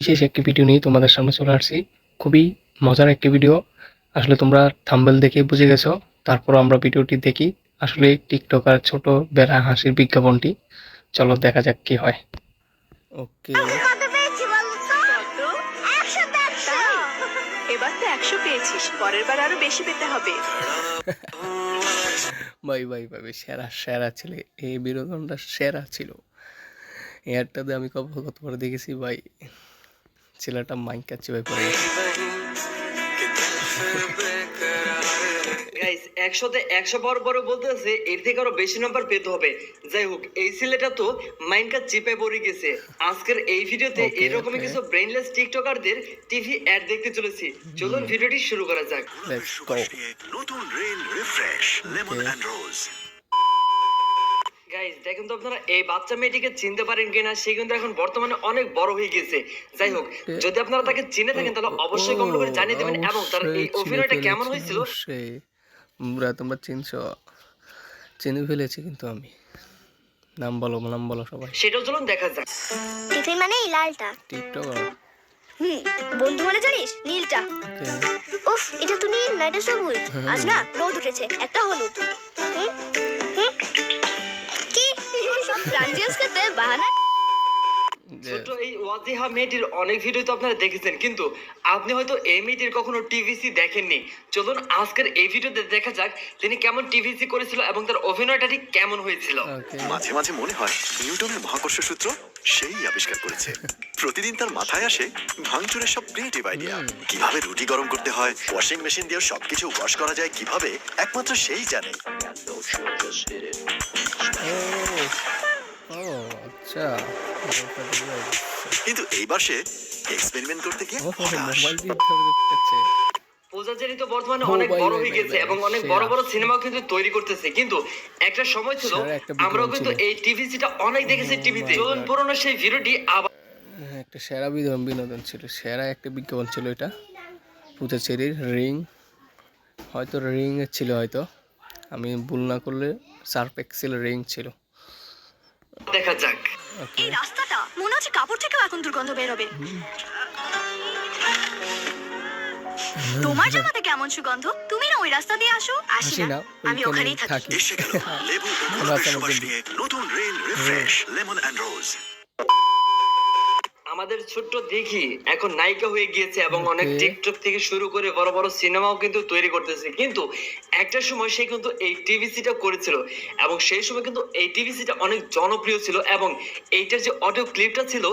বিশেষ একটি ভিডিও নিয়ে তোমাদের সামনে চলে আসছি। খুবই মজার একটি ভিডিও আসলে তোমরা থাম্বেল দেখে বুঝে গেছো। তারপর আমরা ভিডিওটি দেখি। আসলে টিকটকার ছোট বেড়া হাসির বিজ্ঞাপনটি। চলো দেখা যাক কি হয়। ওকে এবার তো একশো পেয়েছিস। পরের বার আরও বেশি পেতে হবে। ভাই ভাই ভাই ভাই, সেরা সেরা ছিল। এই বিনোদনটা সেরা ছিল। এয়ারটাতে আমি কত কতবার দেখেছি ভাই। ছেলেটা মাইক ভাই গেছে। একশোতে একশো বলতেছে এর থেকে আরও বেশি নাম্বার পেতে হবে। যাই হোক এই ছেলেটা তো মাইনকা চিপে পড়ে গেছে। আজকের এই ভিডিওতে এরকমই কিছু ব্রেনলেস টিকটকারদের টিভি অ্যাড দেখতে চলেছি। চলুন ভিডিওটি শুরু করা যাক। নতুন rain refresh lemon rose guys দেখেন তো আপনারা এই বাচ্চা মেয়েটিকে চিনতে পারেন কিনা সে কিন্তু এখন বর্তমানে অনেক বড় হয়ে গেছে যাই হোক যদি আপনারা তাকে চিনে থাকেন তাহলে অবশ্যই কমেন্ট করে জানিয়ে দেবেন এবং তার এই অভিনয়টা কেমন হয়েছিল? বুড়া তোমরা চিনছ? চিনে ফেলেছি কিন্তু আমি। নাম বলো নাম বলো সবাই। সেটাও চলুন দেখা যাক। টিফিন মানে এই লালটা। টিকটক। হুম বন্ধু মানে জানিস নীলটা। উফ এটা তো নীল না এটা সবুজ আজ না রোদ উঠেছে একটা হলুদ। হুম, হুম। কি ফ্রাঞ্জিয়াস খেতে বাহানা ছোট্ট এই ওয়াজিহা মেয়েটির অনেক ভিডিও তো আপনারা দেখেছেন কিন্তু আপনি হয়তো এই মেয়েটির কখনো টিভিসি দেখেননি। চলুন আজকের এই ভিডিওতে দেখা যাক তিনি কেমন টিভিসি করেছিল এবং তার অভিনয়টা ঠিক কেমন হয়েছিল। মাঝে মাঝে মনে হয় নিউটনের মহাকর্ষ সূত্র সেই আবিষ্কার করেছে। প্রতিদিন তার মাথায় আসে ভাঙচুরের সব ক্রিয়েটিভ আইডিয়া কীভাবে রুটি গরম করতে হয় ওয়াশিং মেশিন দিয়ে সবকিছু ওয়াশ করা যায় কীভাবে একমাত্র সেই জানে। আচ্ছা। কিন্তু এইবার সে এক্সপেরিমেন্ট করতে গিয়ে মোবাইল দিয়ে দেখতেছে। বর্তমানে অনেক বড় হয়ে গেছে এবং অনেক বড় বড় সিনেমাও কিন্তু তৈরি করতেছে। কিন্তু একটা সময় ছিল আমরাও কিন্তু। এই টিভিসিটা অনেক দেখেছি Oh টিভিতে। চলুন God. সেই ভিডিওটি আবার হ্যাঁ, একটা সেরা বিনোদন বিনোদন ছিল। সেরা একটা বিজ্ঞাপন ছিল এটা। পূজা চেরির রিং হয়তো রিং ছিল হয়তো। আমি ভুল না করলে সার্ফ এক্সেল রিং ছিল। দেখা যাক। এই রাস্তাটা মনে হচ্ছে কাপড় থেকেও এখন দুর্গন্ধ বেরোবে। তোমার জামাতে কেমন সুগন্ধ? তুমি না ওই রাস্তা দিয়ে আসো। আসি না আমি ওখানেই থাকি। এসে গেল। লেবু নতুন real refresh lemon and rose আমাদের ছোট্ট দেখি এখন নায়িকা হয়ে গিয়েছে এবং অনেক টিকটক থেকে শুরু করে বড় বড় সিনেমাও কিন্তু তৈরি করতেছে। কিন্তু একটা সময় সে কিন্তু এই টিভিসিটা করেছিল এবং সেই সময় কিন্তু এই টিভিসিটা অনেক জনপ্রিয় ছিল এবং এইটার যে অডিও ক্লিপটা ছিল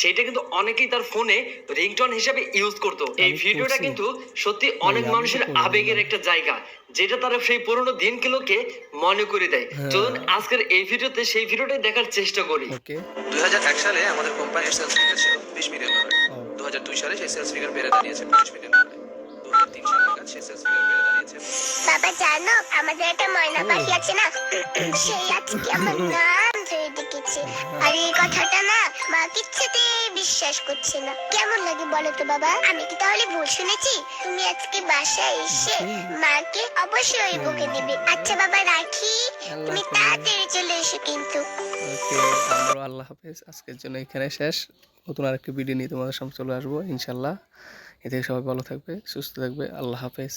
সেটা কিন্তু অনেকেই তার ফোনে রিংটন হিসেবে ইউজ করতো। এই ভিডিওটা কিন্তু সত্যি অনেক মানুষের আবেগের একটা জায়গা যেটা তারা সেই পুরোনো দিনগুলোকে মনে করে দেয়। হ্যাঁ। চলুন আজকের এই ভিডিওতে সেই ভিডিওটাই দেখার চেষ্টা করি। ওকে দুই হাজার এক সালে আমাদের কোম্পানির সেলস ফিগার ছিল বিশ মিলিয়ন ডলার দু হাজার দুই সালে সেই সেলস ফিগার বেড়ে দাঁড়িয়েছে পঁচিশ মিলিয়ন ডলার দু হাজার তিন সালে নাগাদ সেই সেলস ফিগার বেড়ে দাঁড়িয়েছে। বাবা জানো আমাদের একটা ময়না পাখি আছে না? সেই আজকে আমার নাম ধরে আর এই কথাটা না মা কিচ্ছুতে বিশ্বাস করছে না। কেমন লাগে বলো তো বাবা? আমি কি তাহলে ভুল শুনেছি? তুমি আজকে বাসায় এসে মাকে অবশ্যই বকে দিবে। আচ্ছা বাবা রাখি। তুমি তাড়াতাড়ি চলে এসো কিন্তু। ওকে আমরা আল্লাহ হাফেজ। আজকের জন্য এখানে শেষ। নতুন আরেকটি ভিডিও নিয়ে তোমাদের সামনে চলে আসব ইনশাল্লাহ এতে সবাই ভালো থাকবে সুস্থ থাকবে। আল্লাহ হাফেজ।